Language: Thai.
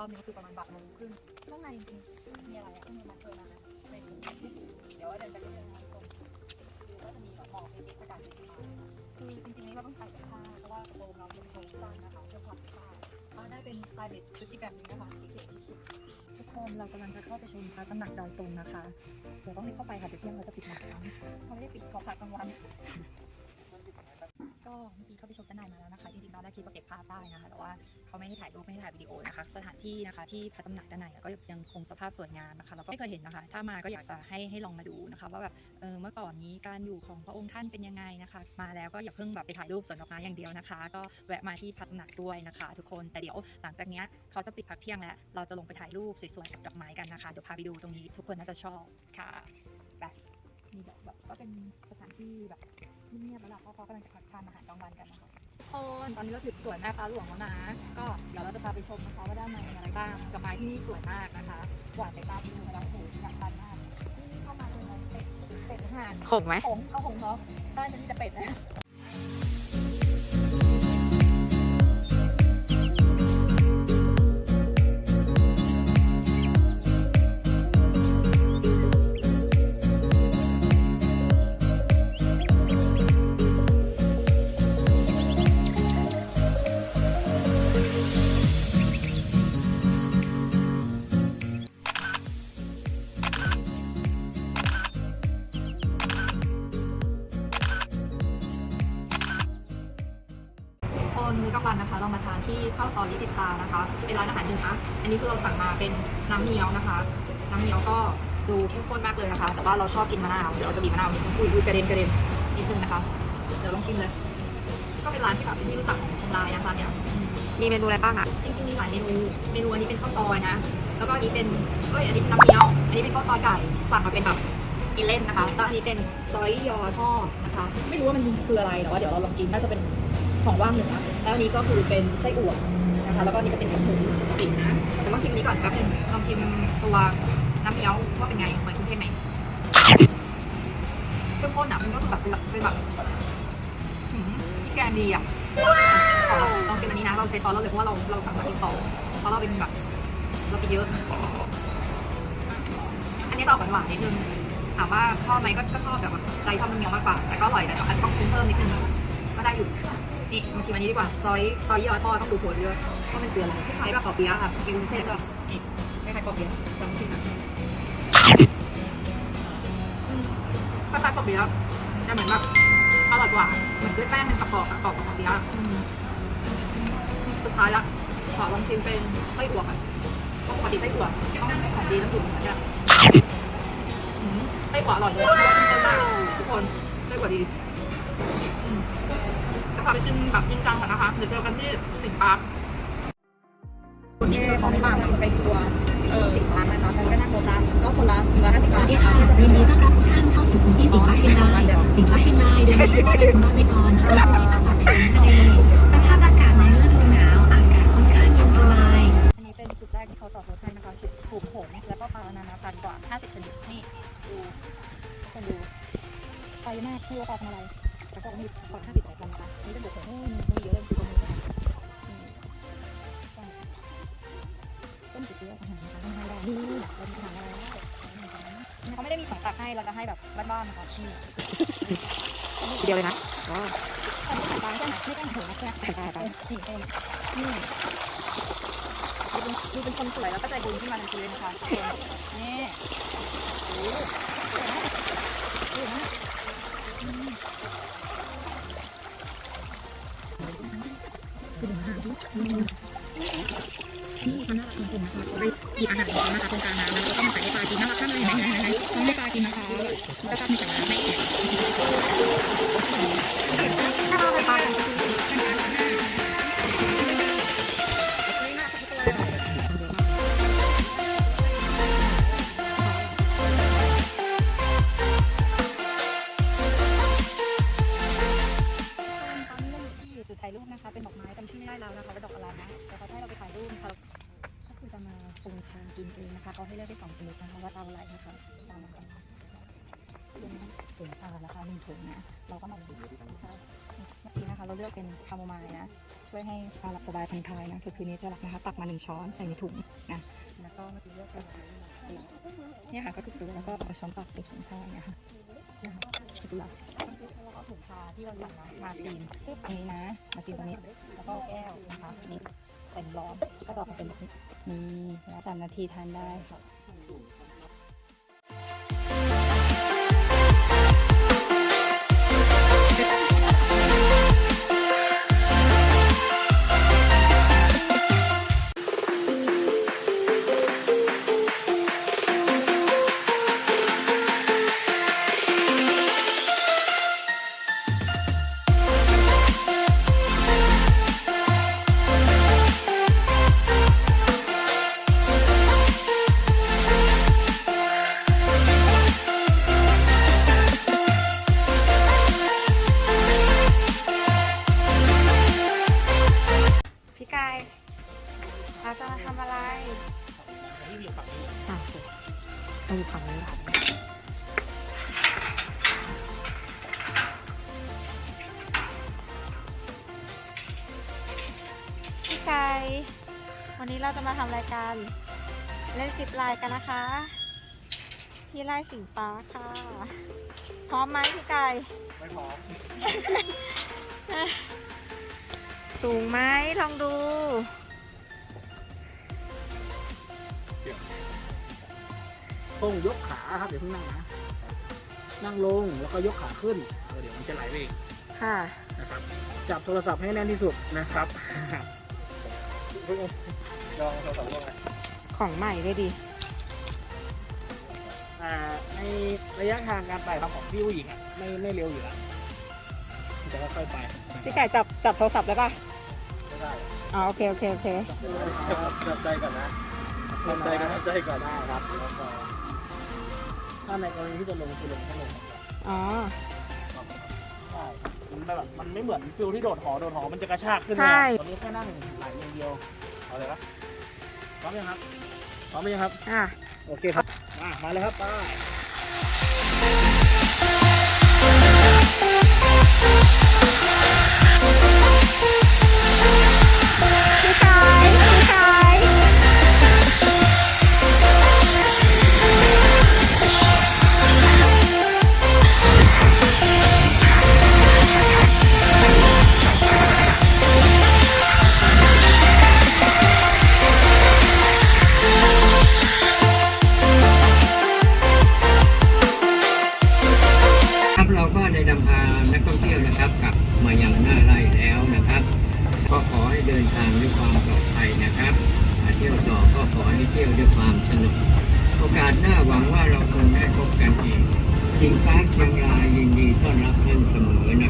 อบนึงก็คือประมาณบ่ายโมงครึ่งข้างในจริงๆมีอะไรอะข้างในมันเคยมานะในกลุ่มเดี๋ยวเดินไปเรื่อยๆนะทุกคนดูว่าจะมีแบบหมอกเล็กๆอากาศเย็นสบายคือจริงๆนี่เราต้องใส่เสื้อผ้าเพราะว่ากระโปรงเราเป็นโครงสั้นนะคะเพื่อความสบายก็ได้เป็นสไตล์เด็ดชุดอีกแบบนึงนะคะสีเขียวทุกคนเรากำลังจะเข้าไปชมพระตำหนักดอยตุงนะคะเดี๋ยวต้องรีบเข้าไปค่ะเดี๋ยวเที่ยงเราจะปิดหนักแล้วเขาไม่ได้ปิดขาพักกลางวัน ก็เมื่อกี้เข้าไปชมด้านในมาแล้วนะคะ จริงๆตอนแรกคิดว่าเก็บภาพได้นะคะ แต่ว่าเขาไม่ให้ถ่ายรูปไม่ให้ถ่ายวิดีโอนะคะ สถานที่นะคะที่พระตำหนักด้านในก็ยังคงสภาพสวยงามนะคะ แล้วก็ไม่เคยเห็นนะคะ ถ้ามาก็อยากจะให้ให้ลองมาดูนะคะว่าแบบเออเมื่อก่อนนี้การอยู่ของพระองค์ท่านเป็นยังไงนะคะ มาแล้วก็อย่าเพิ่งแบบไปถ่ายรูปสวนดอกไม้อย่างเดียวนะคะ ก็แวะมาที่พระตำหนักด้วยนะคะ ทุกคน แต่เดี๋ยวหลังจากนี้เขาจะปิดพักเที่ยงแล้ว เราจะลงไปถ่ายรูปสวยๆกับดอกไม้กันนะคะ เดี๋ยวพาไปดูตรงนี้ทุกคนน่าจะชอบค่ะไป นี่แบบแบบก็เป็นสถานที่แบบเงียบแล้วล่ะเพราะเขากำลังจะพักทานอาหารกลางวันกันนะคะทุกคนตอนนี้เราถึงสวนแม่ฟ้าหลวงแล้วนะ ก็เดี๋ยวเราจะพาไปชมนะคะว่าด้านในมีอะไรบ้างกับไม้ที่นี่สวยมากนะคะกว่าดสายตาไปดูแล้วโอ้โหอยากทานมากนี่เข้ามาตรงนั้นเป็ดเป็ดห่านหกไหมหงส์เอาหงส์เนาะบ้านฉันมีแต่เป็ดนะ กลางวันนะคะ เรามาทานที่ข้าวซอยลิจิตานะคะ เป็นร้านอาหารเหนืออันนี้คือเราสั่งมาเป็นน้ำเงี้ยวนะคะ น้ำเงี้ยวก็ดูเข้มข้นมากเลยนะคะ แต่ว่าเราชอบกินมะนาวเดี๋ยวเราจะบีบมะนาวนิดนึงอุ้ยอุ้ยกระเด็นกระเด็นนิดนึงนะคะ เดี๋ยวลองชิมเลย ก็เป็นร้านที่แบบเป็นที่รู้จักของเชียงรายนะคะเนี่ยอืมมีเมนูอะไรบ้างอะ จริงๆมีหลายเมนู เมนูอันนี้เป็นข้าวซอยนะ แล้วก็อันนี้เป็นเอ้ยอันนี้เป็นน้ำเงี้ยว อันนี้เป็นข้าวซอยไก่ สั่งมาเป็นแบบกินเล่นนะคะแล้วอันนี้เป็นซอยยอทอดนะคะ ไม่รู้ว่ามันคืออะไรแต่ว่าเดี๋ยวเราลองกินน่าจะเป็น ของว่างเหนือแล้วอันนี้ก็คือเป็นไส้อั่วนะคะ แล้วก็อันนี้จะเป็นหมูปิ่นนะแต่ต้องชิมอันนี้ก่อนแป๊บนึงลองชิมตัวน้ำเงี้ยวว่าเป็นไงเหมือนคุณเทพไหมเข้มข้นอะมันก็คือแบบเป็นแบบเป็นแบบหืมพี่แกงดีอะขอลองชิมอันนี้นะเราใช้ซอสเราเลยเพราะว่าเราเราสั่งมาเป็นซอสเพราะเราเป็นแบบเรากินเยอะ อันนี้จะออกหวานๆนิดนึงถามว่าชอบไหมก็ก็ชอบแบบว่าใจชอบน้ำเงี้ยวมากกว่าแต่ก็อร่อยแต่อันต้องปรุงเพิ่มนิดนึงก็ได้อยู่ นี่มาชิมอันนี้ดีกว่าซอยซอยยี่ห้อทอดต้องดูผลด้วยว่าะมันเกลืออะไรคล้ายๆแบบปอเปี๊ยะค่ะกินเส้นก็นี่คล้ายๆปอเปี๊ยะลองชิมนะคล้ายๆปอเปี๊ยะแต่เหมือนแบบอร่อยกว่าเหมือนด้วยแป้งเป็นประกอบประกอบกับปอเปี๊ยะสุดท้ายละขอลองชิมเป็นไส้อั่วค่ะเพราะปกติไส้อั่วต้องของดีต้องถูกเหมือนกันอืมไส้อั่วอร่อยเลยทุกคนไส้อั่วดี อืมจะพาไปชิมแบบจริงจังก่อนนะคะเดี๋ยวเจอกันที่สิงห์ปาร์คนี่คือของที่มาเป็นตัวเออสิงห์ปาร์คนะคะแล้วก็นั่งรถละก็คนละร้อยห้าสิบบาสวัทสดีค่ะยินดีต้อนรับทุกท่านเข้าสู่พื้นที่สีฟ้าเชียงรายสีฟ้าเชียงรายเดินทางไปคุณรถไปก่อนเราจะมีภาพต่อไปทางทะเลส เราจะให้แบบบ้านๆนะคะนี่ทีเดียวเลยนะอ๋ออันนี้สายตาใช่ไหมไม่ต้องหัวนะใช่ไหมใช่ใช่ใช่นี่เป็นนี่ดูเป็นดูเป็นคนสวยแล้วก็ใจบุญขึ้นมาทันทีเลยนะคะทุกคนนี่โอ้โหสวยมา นี่เขาน่ารักจริงๆนะคะเขาได้กินอาหารของเขานะคะตรงกลางน้ำแล้วก็มาใส่ให้ปลากินน่ารักมากเลยไหนไหนไหนต้องให้ปลากินนะคะแล้วก็มีใส่น้ำให้ กินเองนะคะเขาให้เลือกได้สองชนิดนะคะว่าจะเอาอะไรนะคะตามมากันถุงชานะคะหนึ่งถุงนะเราก็มาดูเมื่อกี้นะคะ เราเลือกเป็นคาโมไมล์นะ ช่วยให้การหลับสบายผ่อนคลายนะคือคืนนี้จะหลับนะคะ ตักมาหนึ่งช้อนใส่ในถุงนะแล้วก็เมื่อกี้เลือกเป็นเนี่ยค่ะก็คือแล้วก็เอาช้อนตักใส่ถุงชาเนี่ยค่ะนะคะคือหลับแล้วก็ถุงชาที่เราอยู่นะมาตีนตรงนี้นะมาตีนตรงนี้แล้วก็แก้วนะคะนี่ ใส่ร้อนก็ต่องเป็นแบบนี้นี่แล้วสามนาทีทานได้ค่ะ ต้อยู่ฝั่งนี้ค่ะพี่กายวันนี้เราจะมาทำรายการเล่นสิบลายกันนะคะพี่ไลายสีฟ้าค่ะ พร้อมไหมพี่กายไม่พร้อม สูงไหมลองดู ต้องยกขาครับเดี๋ยวเพิ่งนั่งนะนั่งลงแล้วก็ยกขาขึ้นเออเดี๋ยวมันจะไหลไปเองค่ะ นะครับจับโทรศัพท์ให้แน่นที่สุดนะครับลองโทรศัพท์ลงนะของใหม่ด้วยดิอ่าในระยะทางการไต่ครับของพี่ผู้หญิงอะไม่ไม่เร็วอยู่แล้วจะค่อยๆไปพี่กายจับจับโทรศัพท์ได้ปะไม่ได้อ๋อโอเคโอเคโอเคจับใจก่อนนะจับใจกันจับใจก่อนได้ครับแล้วก็ ถ้าในกรณีที่จะลงคือลงก็ลงอ๋อ ใช่มันแบบมันไม่เหมือนฟิลที่โดดหอโดดหอมันจะกระชากขึ้นใช่ตอนนี้แค่นั่งไหลอย่างเดียวเอาเลยปะพร้อมยังครับพร้อมยังครับ อะ โอเคครับ มามาเลยครับป้า นักท่องเที่ยวนะครับกลับมายังหน้าไร่แล้วนะครับ ก็ขอให้เดินทางด้วยความปลอดภัยนะครับมาเที่ยวต่อก็ขอให้เที่ยวด้วยความสนุก โอกาสหน้าหวังว่าเราคงได้พบกันอีกจิงฟ้าเชียงรายยินดีต้อนรับท่านเสมอนะ